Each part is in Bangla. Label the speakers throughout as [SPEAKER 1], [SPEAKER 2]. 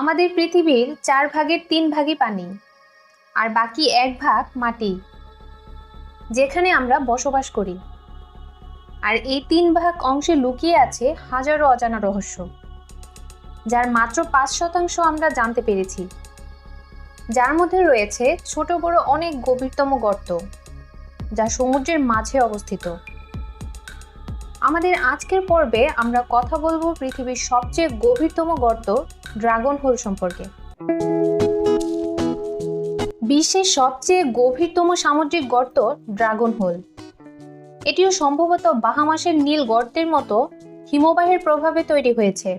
[SPEAKER 1] আমাদের পৃথিবীর চার ভাগের তিন ভাগই পানি, আর বাকি এক ভাগ মাটি, যেখানে আমরা বসবাস করি। আর এই তিন ভাগ অংশে লুকিয়ে আছে হাজারো অজানা রহস্য, যার মাত্র পাঁচ শতাংশ আমরা জানতে পেরেছি। যার মধ্যে রয়েছে ছোট বড় অনেক গভীরতম গর্ত, যা সমুদ্রের মাঝে অবস্থিত। আমাদের আজকের পর্বে আমরা কথা বলব পৃথিবীর সবচেয়ে গভীরতম গর্ত, ড্রাগন হোল সম্পর্কে। বিশ্বের সবচেয়ে গভীরতম সামুদ্রিক গর্ত, ড্রাগন হোল। এটিও সম্ভবত বাহামাসের নীল গর্তের মতো হিমবাহের প্রভাবে তৈরি হয়েছে।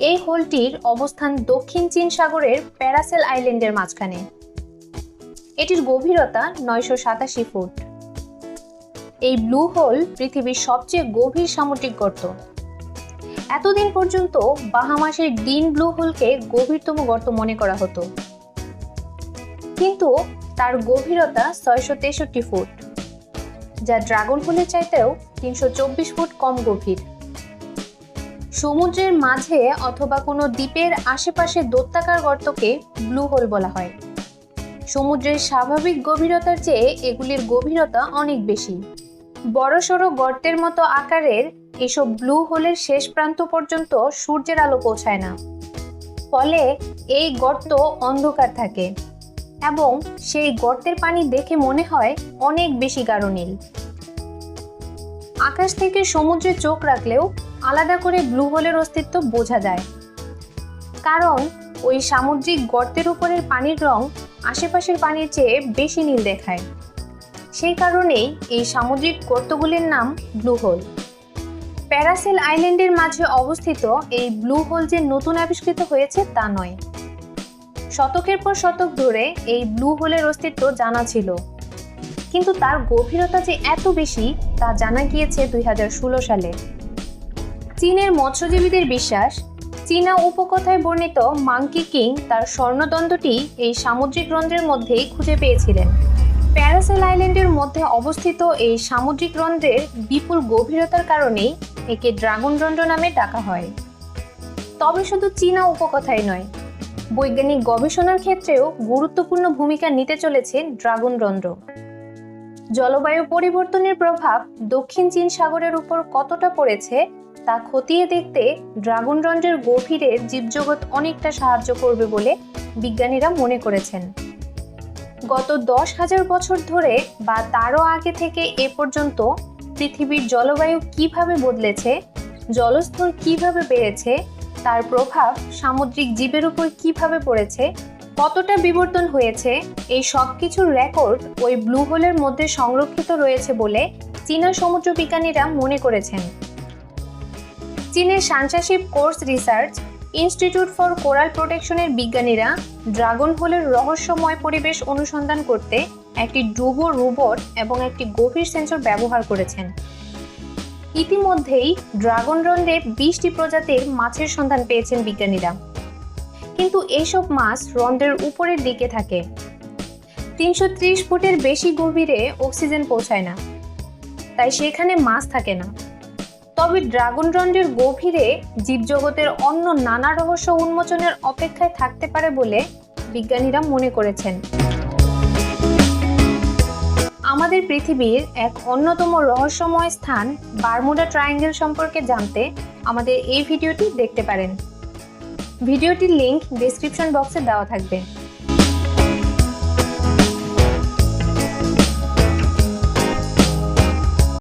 [SPEAKER 1] এই হোলটির অবস্থান দক্ষিণ চীন সাগরের প্যারাসেল আইল্যান্ডের মাঝখানে। এটির গভীরতা নয়শো সাতাশি ফুট। এই ব্লু হোল পৃথিবীর সবচেয়ে গভীর সামুদ্রিক গর্ত। এতদিন পর্যন্ত বাহামাসের ডিন ব্লু হোলকে গভীরতম গর্ত মনে করা হতো। কিন্তু তার গভীরতা ছয়শো তেষট্টি ফুট, যা ড্রাগন হোলের চাইতেও তিনশো চব্বিশ ফুট কম গভীর। সমুদ্রের মাঝে অথবা কোনো দ্বীপের আশেপাশে দৈত্যাকার গর্তকে ব্লু হোল বলা হয়। সমুদ্রের স্বাভাবিক গভীরতার চেয়ে এগুলির গভীরতা অনেক বেশি। বড়সড় গর্তের মতো আকারের এসব ব্লু হোলের শেষ প্রান্ত পর্যন্ত সূর্যের আলো পৌঁছায় না। ফলে এই গর্ত অন্ধকার থাকে এবং সেই গর্তের পানি দেখে মনে হয় অনেক বেশি গাঢ় নীল। আকাশ থেকে সমুদ্রে চোখ রাখলেও আলাদা করে ব্লু হোলের অস্তিত্ব বোঝা যায়। কারণ ওই সামুদ্রিক গর্তের উপরের পানির রং আশেপাশের পানির চেয়ে বেশি নীল দেখায়। সেই কারণেই এই সামুদ্রিক গর্তগুলির নাম ব্লু হোল। প্যারাসেল আইল্যান্ডের মাঝে অবস্থিত এই ব্লু হোল যে নতুন আবিষ্কৃত হয়েছে তা নয়। শতকের পর শতক ধরে এই ব্লু হোলের অস্তিত্ব জানা ছিল। কিন্তু তার গভীরতা যে এত বেশি তা জানা গিয়েছে দুই হাজার ষোলো সালে। চীনের মৎস্যজীবীদের বিশ্বাস, চীনা উপকথায় বর্ণিত মাংকি কিং তার স্বর্ণদণ্ডটি এই সামুদ্রিক রন্ধ্রের মধ্যেই খুঁজে পেয়েছিলেন। প্যারাসেল আইল্যান্ডের মধ্যে অবস্থিত এই সামুদ্রিক রন্ধ্রের বিপুল গভীরতার কারণেই একে ড্রাগন রন্ধ্র নামে ডাকা হয়। তবে শুধু চীনা উপকথাই নয়, বৈজ্ঞানিক গবেষণার ক্ষেত্রেও গুরুত্বপূর্ণ ভূমিকা নিতে চলেছে ড্রাগন রন্ধ্র। জলবায়ু পরিবর্তনের প্রভাব দক্ষিণ চীন সাগরের উপর কতটা পড়েছে তা খতিয়ে দেখতে ড্রাগন রন্ধ্রের গভীরে জীবজগৎ অনেকটা সাহায্য করবে বলে বিজ্ঞানীরা মনে করেছেন। গত দশ হাজার বছর ধরে বা তারও আগে থেকে এ পর্যন্ত পৃথিবীর জলবায়ু কীভাবে বদলেছে, জলস্তর কীভাবে বেড়েছে, তার প্রভাব সামুদ্রিক জীবের উপর কীভাবে পড়েছে, কতটা বিবর্তন হয়েছে, এই সব কিছুর রেকর্ড ওই ব্লু হোলের মধ্যে সংরক্ষিত রয়েছে বলে চীনা সমুদ্র বিজ্ঞানীরা মনে করেছেন। চীনের সানশাশিপ কোর্স রিসার্চ ইনস্টিটিউট ফর কোরাল প্রোটেকশনের বিজ্ঞানীরা ড্রাগন হোলের রহস্যময় পরিবেশ অনুসন্ধান করতে একটি ডুবো রোবট এবং একটি গভীর সেন্সর ব্যবহার করেছেন। ইতিমধ্যেই ড্রাগন রন্ডে বিশটি প্রজাতির মাছের সন্ধান পেয়েছেন বিজ্ঞানীরা। কিন্তু এইসব মাছ রন্ডের উপরের দিকে থাকে। তিনশো ত্রিশ ফুটের বেশি গভীরে অক্সিজেন পৌঁছায় না। তাই সেখানে মাছ থাকে না। তবে ড্রাগন রন্ডের গভীরে জীবজগতের অন্য নানা রহস্য উন্মোচনের অপেক্ষায় থাকতে পারে বলে বিজ্ঞানীরা মনে করেছেন। আমাদের পৃথিবীর এক অন্যতম রহস্যময় স্থান বারমুডা ট্রায়াঙ্গেল সম্পর্কে জানতে আমাদের এই ভিডিওটি দেখতে পারেন। ভিডিওটির লিংক ডেসক্রিপশন বক্সে দেওয়া থাকবে।